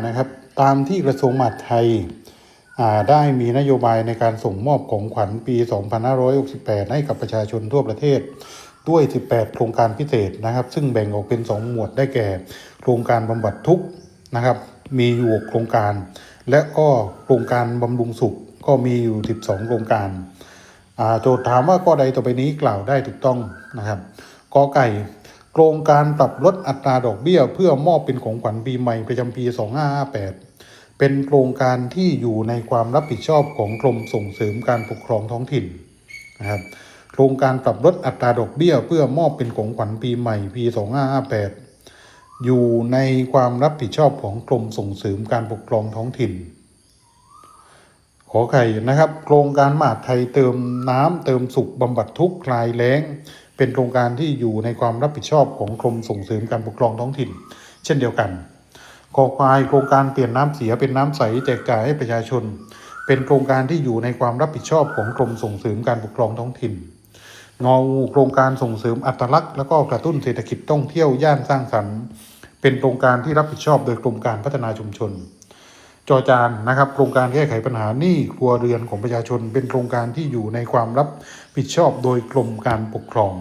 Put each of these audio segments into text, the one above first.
นะครับ ตามที่กระทรวงมหาดไทยได้มีนโยบายในการส่งมอบของขวัญปี 2568 ให้กับประชาชนทั่วประเทศ ด้วย 18 โครงการพิเศษนะครับ ซึ่งแบ่งออกเป็น 2 หมวดได้แก่ โครงการบำบัดทุกข์นะครับ มีอยู่6โครงการ และก็โครงการบำรุงสุขก็มีอยู่ 12 โครงการโจทย์ถามว่าข้อใดต่อไปนี้กล่าวได้ถูกต้องนะครับกอไก่ โครงการปรับลดอัตราดอกเบี้ย เพื่อมอบเป็นของขวัญปีใหม่ประจำปี 2558 เป็นโครงการที่อยู่ในความรับผิดชอบของกรมส่งเสริมการปกครองท้องถิ่นนะครับโครงการปรับลดอัตราดอกเบี้ย เพื่อมอบเป็นของขวัญปีใหม่ปี 2558 อยู่ในความรับผิดชอบของกรมส่งเสริมการปกครองท้องถิ่น ขอไข่นะครับ โครงการมาดไทยเติมน้ำเติมสุขบำบัดทุกข์คลายแล้ง เป็นโครงการที่อยู่ในความรับผิดชอบของกรมส่งเสริมการปกครองท้องถิ่น เช่นเดียวกันขอควายโครงการเปลี่ยนน้ำเสียเป็นน้ำใสแจกจ่ายให้ประชาชน เป็นโครงการที่อยู่ในความรับผิดชอบของกรมส่งเสริมการปกครองท้องถิ่นงองูโครงการส่งเสริมอัตลักษณ์และก็กระตุ้นเศรษฐกิจท่องเที่ยวย่านสร้างสรรค์เป็นโครงการที่รับผิดชอบโดยกรมการพัฒนาชุมชน จอจานนะครับ โครงการแก้ไขปัญหาหนี้ครัวเรือนของประชาชน เป็นโครงการที่อยู่ในความรับผิดชอบโดยกรมการปกครอง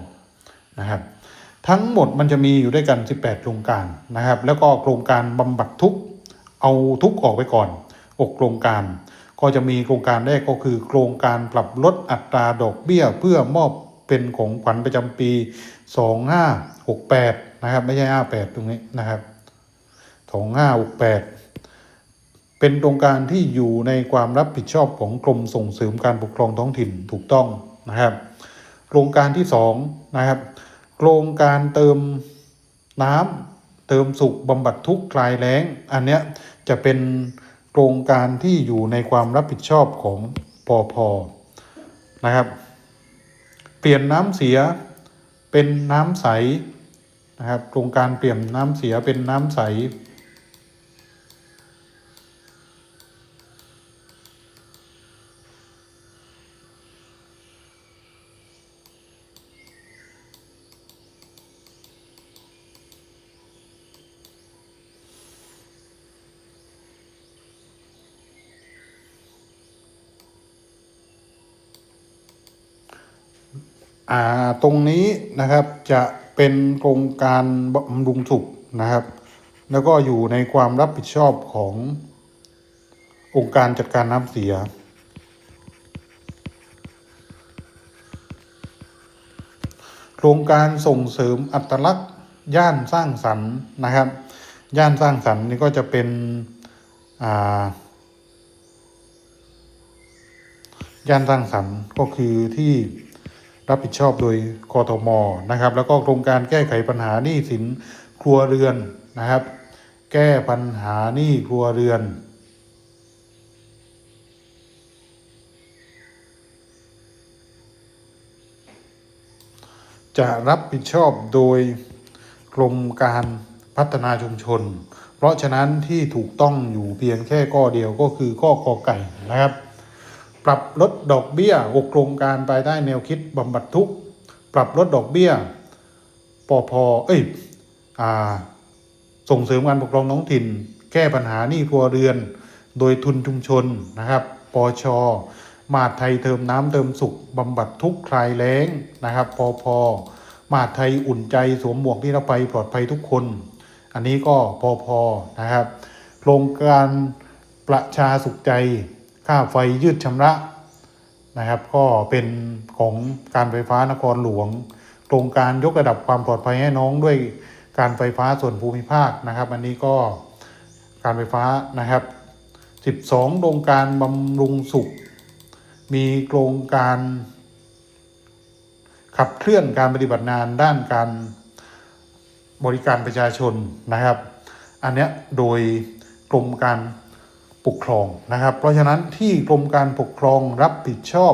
นะครับ ทั้งหมดมันจะมีอยู่ด้วยกัน 18 โครงการนะครับ แล้วก็โครงการบำบัดทุกเอาทุกออกไปก่อนอกโครงการ ก็จะมีโครงการแรกก็คือ โครงการปรับลดอัตราดอกเบี้ย เพื่อมอบเป็นของขวัญประจำปี 2568 นะครับ ไม่ใช่ 58 ตรงนี้นะครับ 2568 เป็นโครงการที่อยู่ในความรับผิดชอบของกรมส่งเสริมการปกครองท้องถิ่นถูกต้องนะครับ โครงการที่สองนะครับ โครงการเติมน้ำเติมสุขบำบัดทุกข์คลายแล้ง อันเนี้ยจะเป็นโครงการที่อยู่ในความรับผิดชอบของปอพนะครับ เปลี่ยนน้ำเสียเป็นน้ำใสนะครับ โครงการเปลี่ยนน้ำเสียเป็นน้ำใส ตรงนี้นะครับจะเป็นโครงการบำรุงสุขนะครับ แล้วก็อยู่ในความรับผิดชอบขององค์การจัดการน้ำเสีย โครงการส่งเสริมอัตลักษณ์ย่านสร้างสรรค์นะครับ ย่านสร้างสรรค์นี่ก็จะเป็นย่านสร้างสรรค์ก็คือที่ รับผิดชอบโดยกทมนะครับ แล้วก็โครงการแก้ไขปัญหาหนี้สินครัวเรือนนะครับ แก้ปัญหาหนี้ครัวเรือนจะรับผิดชอบโดยกรมการพัฒนาชุมชน เพราะฉะนั้นที่ถูกต้องอยู่เพียงแค่ข้อเดียวก็คือข้อกอไก่นะครับ ปรับลดดอกเบี้ยอกโครงการภายใต้แนวคิดบำบัดทุกข์ปรับลดดอกเบี้ยปอพอเอ้ยอ่าส่งเสริมการปกครองท้องถิ่น แก้ปัญหาหนี้ครัวเรือน โดยทุนชุมชนนะครับปอชมาดไทยเติมน้ำเติมสุขบำบัดทุกคลายแล้งนะครับปอพอมาดไทยอุ่นใจสวมหมวกนิรภัยปลอดภัยทุกคน อันนี้ก็ปอพอนะครับ โครงการประชาสุขใจ ค่าไฟยืดชำระนะครับ ก็เป็นของการไฟฟ้านครหลวงโครงการยกระดับความปลอดภัยให้น้องด้วยการไฟฟ้าส่วนภูมิภาคนะครับ อันนี้ก็การไฟฟ้านะครับ 12 โครงการบำรุงสุข มีโครงการ ขับเคลื่อนการปฏิบัติงานด้านการบริการประชาชนนะครับ อันเนี้ยโดยกรมการ ปกครองนะครับ เพราะฉะนั้นที่กรมการปกครองรับผิดชอบ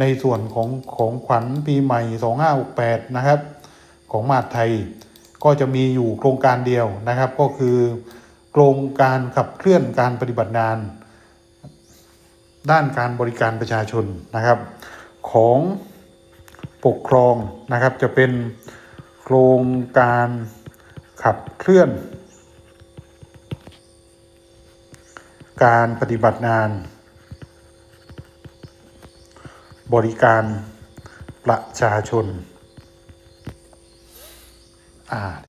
ในส่วนของของขวัญปีใหม่ 2568 นะครับ ของมหาดไทยก็จะมีอยู่โครงการเดียวนะครับ ก็คือ โครงการขับเคลื่อนการปฏิบัติงาน ด้านการบริการประชาชนนะครับ ของปกครองนะครับจะเป็นโครงการขับเคลื่อน การปฏิบัติงาน บริการประชาชนอ่า